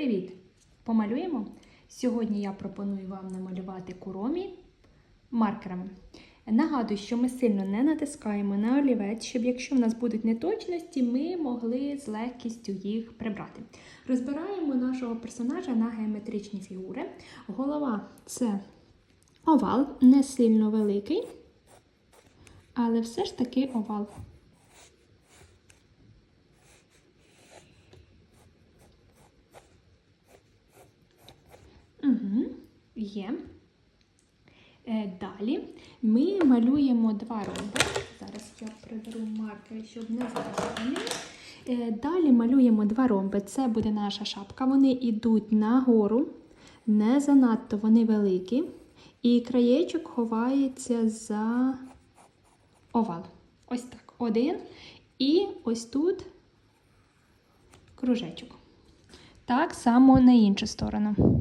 Привіт! Помалюємо? Сьогодні я пропоную вам намалювати куромі маркерами. Нагадую, що ми сильно не натискаємо на олівець, щоб якщо в нас будуть неточності, ми могли з легкістю їх прибрати. Розбираємо нашого персонажа на геометричні фігури. Голова це овал, не сильно великий, але все ж таки овал. Угу, є. Е, далі ми малюємо два ромби. Зараз я приберу маркери, щоб не забути. Е, далі малюємо два ромби. Це буде наша шапка. Вони йдуть нагору, не занадто вони великі. І краєчок ховається за овал. Ось так. Один. І ось тут кружечок. Так само на іншу сторону.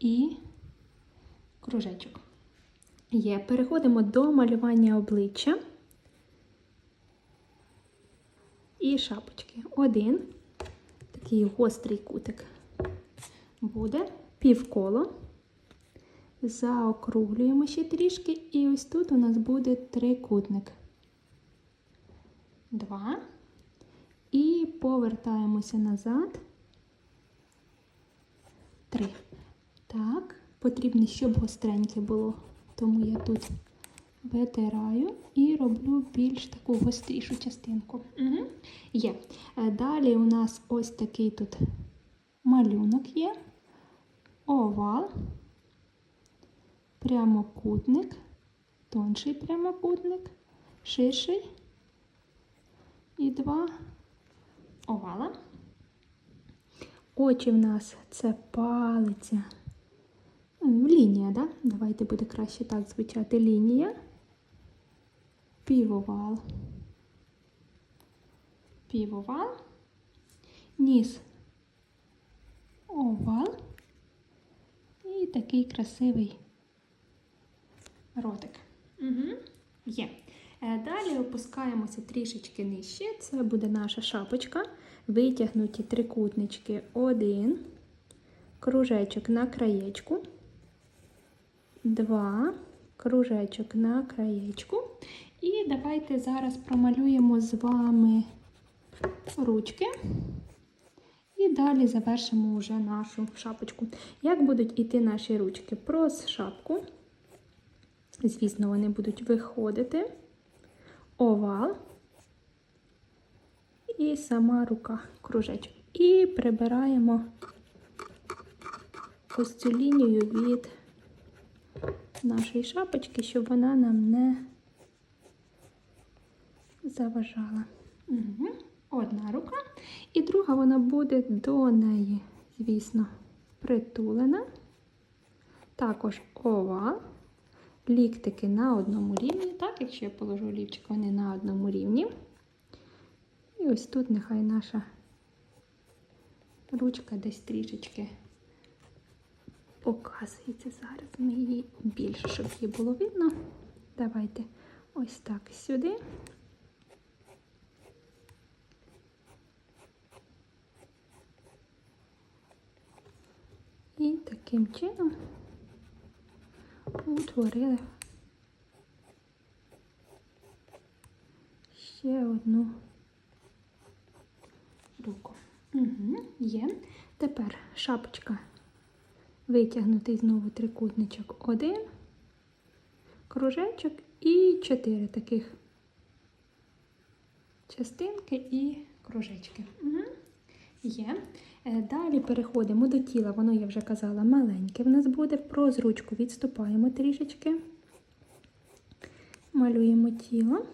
І кружечок. Є. Переходимо до малювання обличчя і шапочки. Один такий гострий кутик буде півколо. Заокруглюємо ще трішки, і ось тут у нас буде трикутник. Два. І повертаємося назад. Три. Так, потрібно, щоб гостреньке було. Тому я тут витираю і роблю більш таку гострішу частинку. Угу. Є. Е, Далі у нас ось такий тут малюнок є, овал, прямокутник, тонший прямокутник, ширший і два овала. Очі в нас це палиця. Лінія, да? Давайте буде краще так звучати лінія. Півовал. Півовал. Ніс. Овал. І такий красивий ротик. Угу. Є. Е, Далі опускаємося трішечки нижче. Це буде наша шапочка. Витягнуті трикутнички. Один. Кружечок на краєчку два кружечок на краєчку. І давайте зараз промалюємо з вами ручки. І далі завершимо вже нашу шапочку. Як будуть йти наші ручки? Прос шапку. Звісно, вони будуть виходити, овал і сама рука кружечок. І прибираємо ось цю лінію від нашої шапочки, щоб вона нам не заважала. Угу. Одна рука. І друга вона буде до неї, звісно, притулена. Також овал. Ліктики на одному рівні. Так, якщо я положу олівчик, вони на одному рівні. І ось тут нехай наша ручка десь трішечки показується зараз. Ми її більше, щоб її було видно. Давайте ось так сюди. І таким чином утворили ще одну руку. Угу, Є. Тепер шапочка витягнутий знову трикутничок один, кружечок і чотири таких частинки і кружечки. Угу. Є. Е, далі переходимо до тіла, воно, я вже казала, маленьке. В нас буде про зручку відступаємо трішечки, малюємо тіло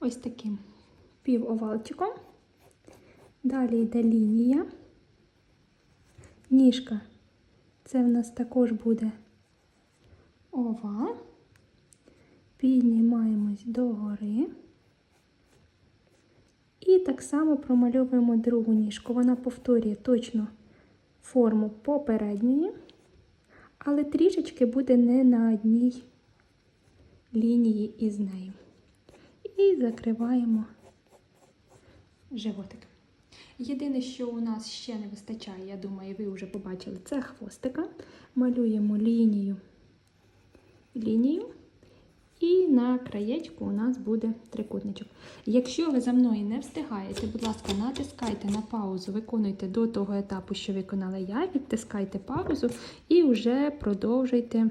ось таким півовалчиком. Далі йде лінія, ніжка це в нас також буде овал. Піднімаємось догори. І так само промальовуємо другу ніжку. Вона повторює точно форму попередньої, але трішечки буде не на одній лінії із нею. і закриваємо животик. Єдине, що у нас ще не вистачає, я думаю, ви вже побачили, це хвостика. Малюємо лінію, лінію. І на краєчку у нас буде трикутничок. Якщо ви за мною не встигаєте, будь ласка, натискайте на паузу, виконуйте до того етапу, що виконала я, відтискайте паузу і вже продовжуйте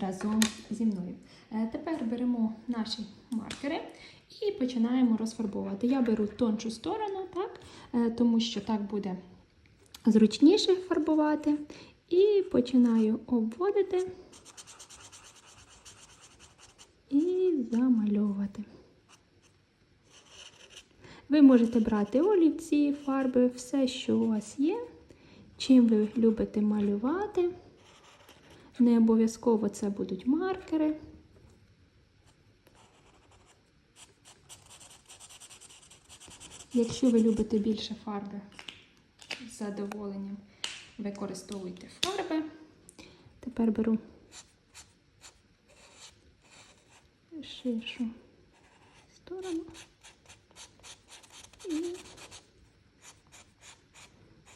разом зі мною. Е, Тепер беремо наші маркери і починаємо розфарбовувати. Я беру тоншу сторону, так, е, тому що так буде зручніше фарбувати. І починаю обводити і замальовувати. Ви можете брати олівці, фарби, все, що у вас є, чим ви любите малювати. Не обов'язково це будуть маркери. Якщо ви любите більше фарби, з задоволенням використовуйте фарби. Тепер беру ширшу сторону і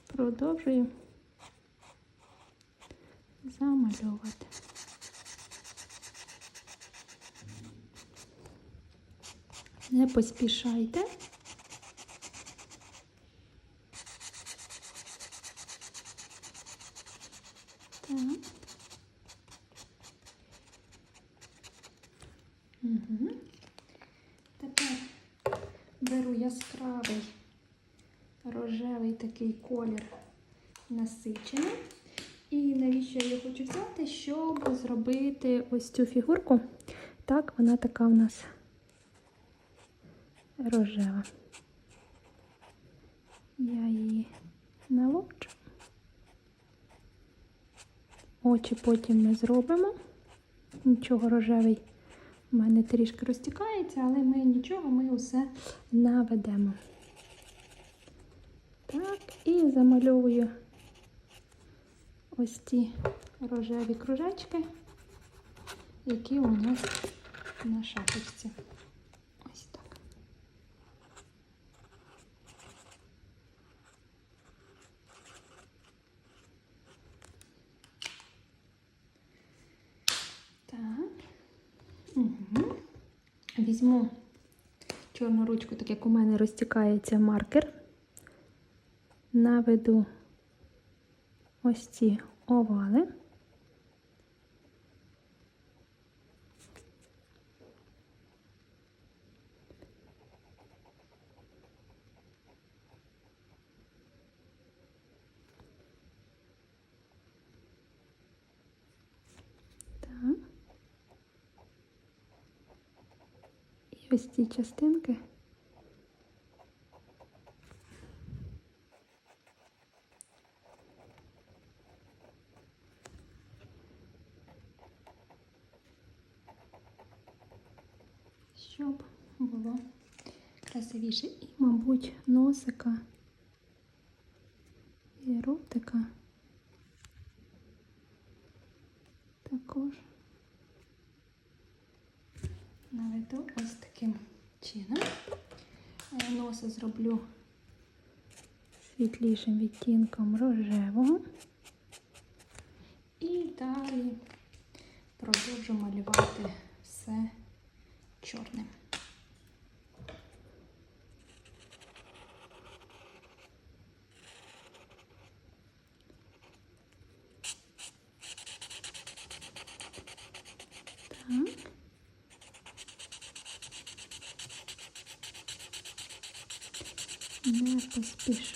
продовжую замальовувати. Не поспішайте. Так. Угу. Тепер беру яскравий рожевий такий колір насичений. І навіщо я його хочу взяти, щоб зробити ось цю фігурку. Так, вона така в нас рожева. Я її наводжу. Очі потім ми зробимо. Нічого рожевий у мене трішки розтікається, але ми нічого, ми усе наведемо. Так, і замальовую ось ці рожеві кружечки, які у нас на шапочці. Ось так. Так. Угу. Візьму чорну ручку, так як у мене розтікається маркер. Наведу ось ці овали. Так. І ось ці частинки. Щоб було красивіше. І, мабуть, носика і ротика також наведу ось таким чином. Е, зроблю світлішим відтінком рожевого. І далі продовжу малювати все чорним. Так.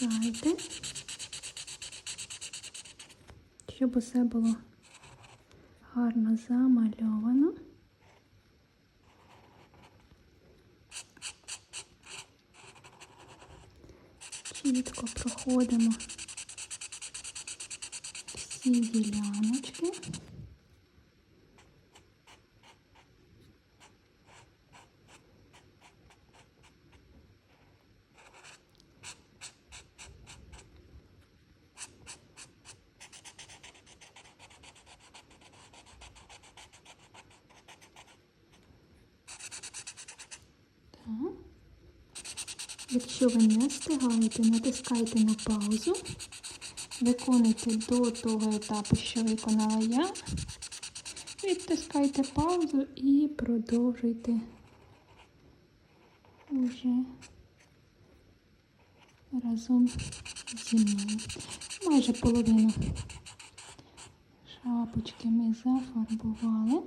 Не поспішайте, щоб усе було гарно замальовано. Чітко проходимо всі діляночки. Якщо ви не встигаєте, натискайте на паузу. Виконуйте до того етапу, що виконала я. Відтискайте паузу і продовжуйте уже разом зі мною. Майже половину шапочки ми зафарбували.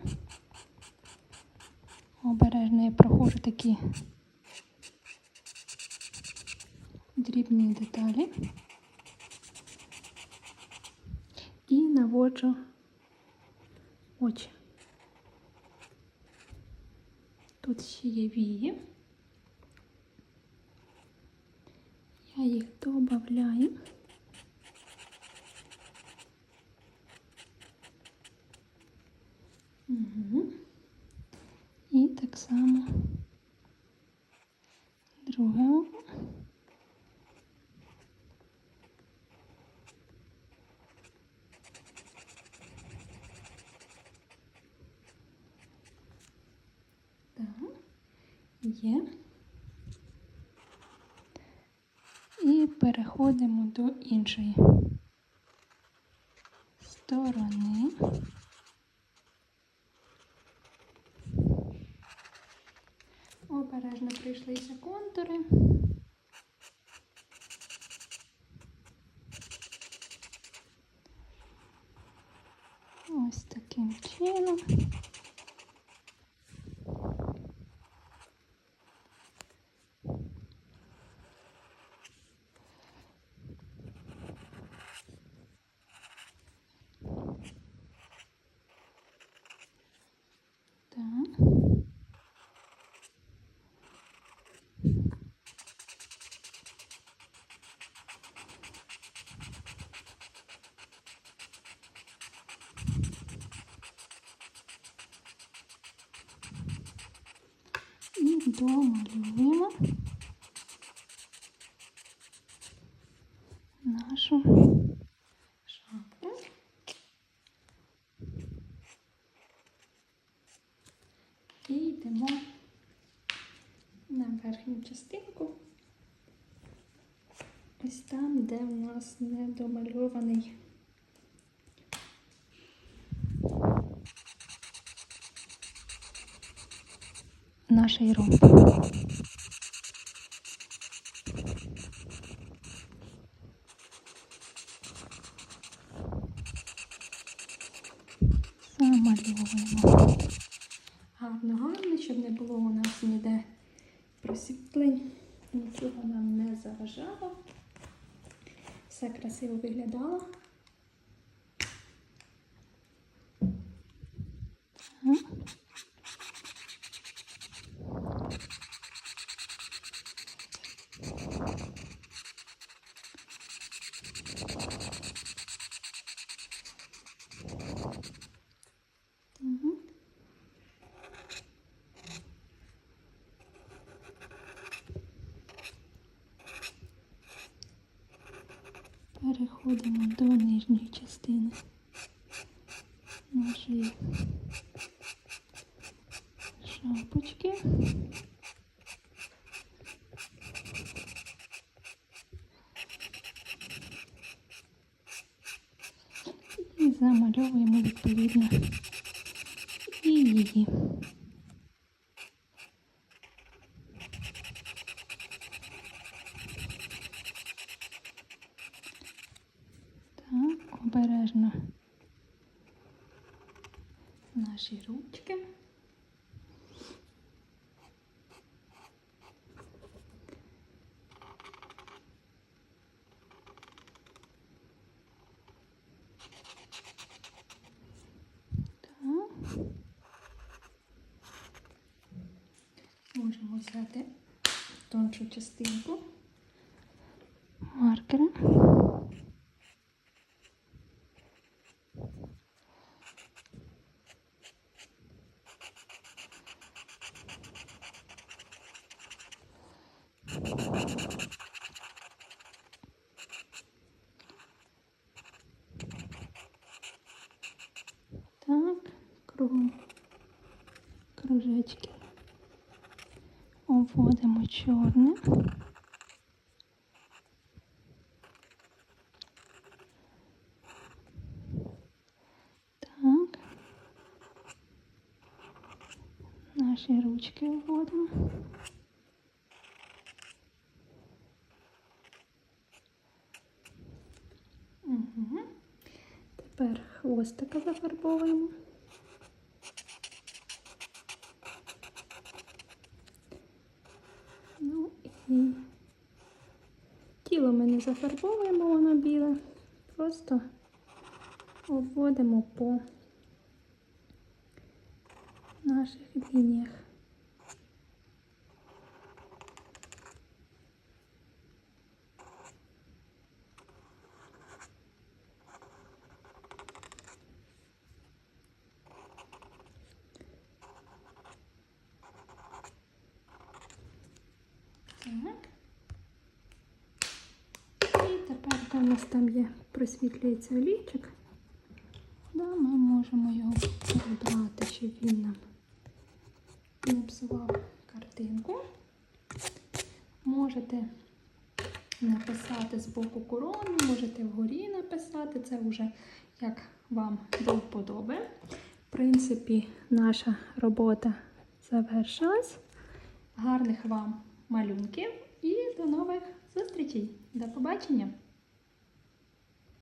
Обережно я проходжу такі дрібні деталі і наводжу очі. Тут ще є вії. Я їх додаю. Угу. Є. І переходимо до іншої сторони. Обережно прийшлися контури. Ось таким чином. Так. І домалюємо нашу шапку. І йдемо на верхню частинку. Ось там, де у нас недомальований наш ромб. Замальовуємо. Гарно, гарно, щоб не було у нас ніде просвітлень, нічого нам не заважало. Все красиво виглядало. Так. Мгм. Переходимо до нижньої частини нашої шапочки. І замальовуємо відповідно і її. Так, обережно наші ручки. Можемо взяти тоншу частинку маркера. Так, кругом кружечки обводимо чорним. Так. Наші ручки вводимо. Угу. Тепер хвостика зафарбовуємо. Ну і тіло ми не зафарбовуємо, воно біле. Просто обводимо по наших лініях. У нас там є просвітлюється олійчик. Да, ми можемо його прибрати, щоб він нам не картинку. Можете написати з боку корони, можете вгорі написати, це вже як вам до вподоби. В принципі, наша робота завершилась. Гарних вам малюнків і до нових зустрічей. До побачення!